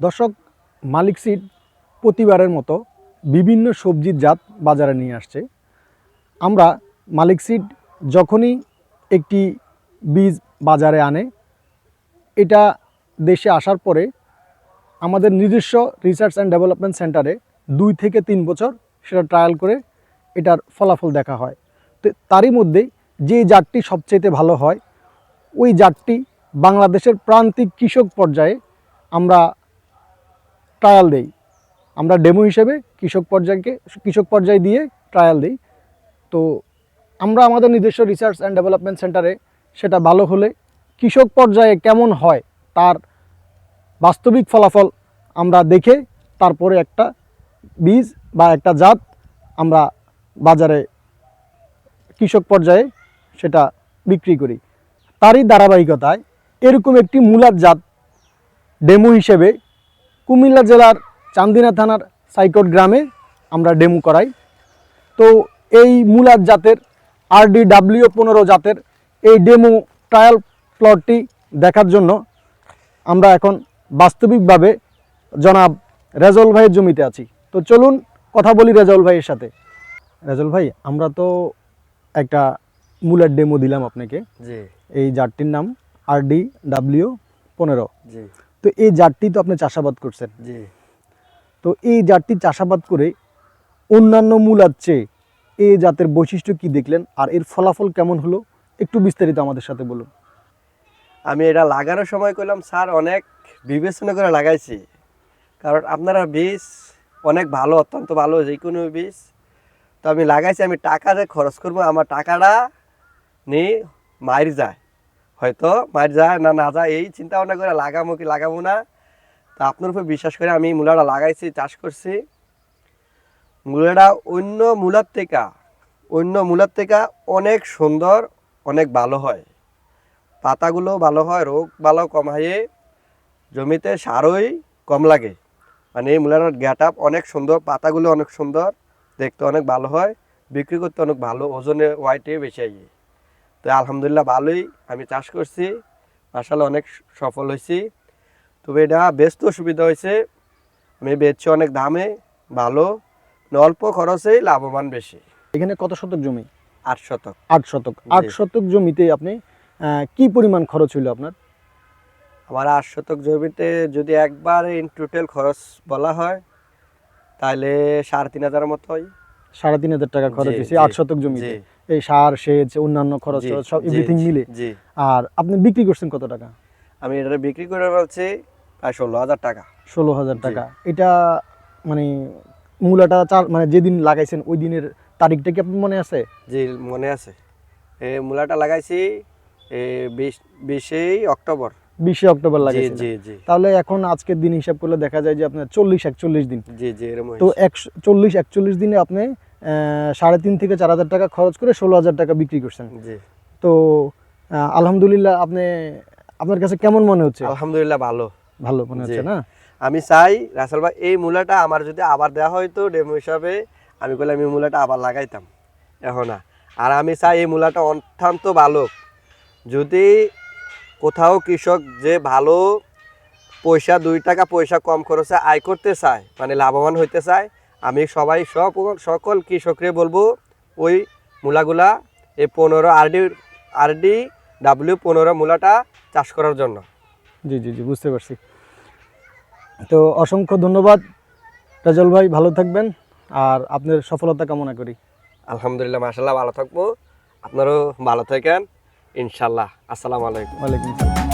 দর্শক, মালিক সিড প্রতিবারের মতো বিভিন্ন সবজির জাত বাজারে নিয়ে আসছে। আমরা মালিক সিড যখনই একটি বীজ বাজারে আনে, এটা দেশে আসার পরে আমাদের নিজস্ব রিসার্চ অ্যান্ড ডেভেলপমেন্ট সেন্টারে দুই থেকে তিন বছর সেটা ট্রায়াল করে এটার ফলাফল দেখা হয়। তো তারই মধ্যে যে জাতটি সবচেয়ে ভালো হয়, ওই জাতটি বাংলাদেশের প্রান্তিক কৃষক পর্যায়ে আমরা ট্রায়াল দেই। আমরা ডেমো হিসেবে কৃষক পর্যায়কে, কৃষক পর্যায়ে দিয়ে ট্রায়াল দিই। তো আমরা আমাদের নিজস্ব রিসার্চ অ্যান্ড ডেভেলপমেন্ট সেন্টারে সেটা ভালো হলে কৃষক পর্যায়ে কেমন হয় তার বাস্তবিক ফলাফল আমরা দেখে তারপরে একটা বীজ বা একটা জাত আমরা বাজারে কৃষক পর্যায়ে সেটা বিক্রি করি। তারই ধারাবাহিকতায় এরকম একটি মূলার জাত ডেমো হিসেবে কুমিল্লা জেলার চান্দিনা থানার সাইকট গ্রামে আমরা ডেমো করাই। তো এই মূলার জাতের আরডি ডাব্লিউ পনেরো জাতের এই ডেমো ট্রায়াল প্লটটি দেখার জন্য আমরা এখন বাস্তবিকভাবে জনাব রেজল ভাইয়ের জমিতে আছি। তো চলুন কথা বলি রেজল ভাইয়ের সাথে। রেজল ভাই আমরা তো একটা মূলার ডেমো দিলাম আপনাকে। এই জাতটির নাম আরডি ডাব্লিউ পনেরো তো এই জাতটি তো আপনি চাষাবাদ করছেন। জি। তো এই জাতটি চাষাবাদ করে অন্যান্য মূলার চেয়ে এই জাতের বৈশিষ্ট্য কি দেখলেন আর এর ফলাফল কেমন হলো? একটু বিস্তারিত আমাদের সাথে বলুন। আমি এটা লাগানোর সময় করলাম স্যার অনেক বিবেচনা করে লাগাইছি। কারণ আপনারা বীজ অনেক ভালো অত্যন্ত ভালো যে কোনো বীজ। তো আমি লাগাইছি আমি টাকা যে খরচ করব আমার টাকাটা নিয়ে মার যায়। হয়তো মার যায় না না যায় এই চিন্তা ভাবনা করে লাগামো কি লাগাবো না। তা আপনার উপর বিশ্বাস করে আমি মূলাটা লাগাইছি, চাষ করছি। মূলাটা অন্য মূলার থেকে, অন্য মূলার থেকে অনেক সুন্দর, অনেক ভালো হয়। পাতাগুলো ভালো হয়, রোগ ভালো কম হয়, জমিতে সারই কম লাগে। মানে এই মূলার গ্যাট আপ অনেক সুন্দর, পাতাগুলো অনেক সুন্দর, দেখতে অনেক ভালো হয়, বিক্রি করতে অনেক ভালো, ওজনে ওয়াইটে বেশি আই তো আলহামদুলিল্লাহ ভালোই আমি চাষ করছি মাসালে অনেক সফল হয়েছি। তবে এটা বেচতে সুবিধা হয়েছে আমি বেচছি অনেক দামে ভালো মানে অল্প খরচেই লাভবান বেশি। এখানে কত শতক জমি? আট শতক। আট শতক। আট শতক জমিতে আপনি কি পরিমাণ খরচ হইল আপনার? আমার আট শতক জমিতে যদি একবার ইন টোটাল খরচ বলা হয় তাহলে সাড়ে তিন হাজার মতো হয় সাড়ে তিন হাজার টাকা খরচ হয়েছে আট শতক জমিতে। এই সার সেচ অন্যান্য খরচ সব এভরিথিং মিলে। আর আপনি বিক্রি করছেন কত টাকা? আমি এটা বিক্রি করে বলছি প্রায় ষোলো হাজার টাকা। ষোলো হাজার টাকা। এটা মানে মূলাটা চার মানে যেদিন লাগাইছেন ওই দিনের তারিখটা কি আপনার মনে আছে? জি মনে আছে। এই মূলাটা লাগাইছি এ বিশ বিশেই অক্টোবর। বিশে অক্টোবর লাগাইছেন। জি জি। তাহলে এখন আজকের দিন হিসাব করলে দেখা যায় যে আপনার চল্লিশ একচল্লিশ দিন। জি জি এরকম তো চল্লিশ একচল্লিশ দিনে আপনি সাড়ে তিন থেকে চার হাজার টাকা খরচ করে ষোলো হাজার টাকা বিক্রি করছেন। তো আলহামদুলিল্লাহ আপনি আপনার কাছে কেমন মনে হচ্ছে? আলহামদুলিল্লাহ ভালো। ভালো মনে হচ্ছে না? আমি চাই রাসেল ভাই এই মূলাটা আমার যদি আবার দেওয়া হয়তো ডেমো হিসাবে আমি বললাম এই মূলাটা আবার লাগাইতাম। এখন না। আর আমি চাই এই মূলাটা অত্যন্ত ভালো। যদি কোথাও কৃষক যে ভালো পয়সা দুই টাকা পয়সা কম খরচে আয় করতে চায় মানে লাভবান হইতে চায় আমি সবাই সব সকল কৃষকরে বলব ওই মূলাগুলা এই পনেরো আরডি আরডি ডাব্লিউ পনেরো মূলাটা চাষ করার জন্য। জি জি জি বুঝতে পারছি। তো অসংখ্য ধন্যবাদ রাজল ভাই ভালো থাকবেন আর আপনার সফলতা কামনা করি। আলহামদুলিল্লাহ মাসাল্লাহ ভালো থাকব। আপনারও ভালো থাকেন। ইনশাল্লাহ আসসালামু আলাইকুম। ওয়ালাইকুম আসসালাম।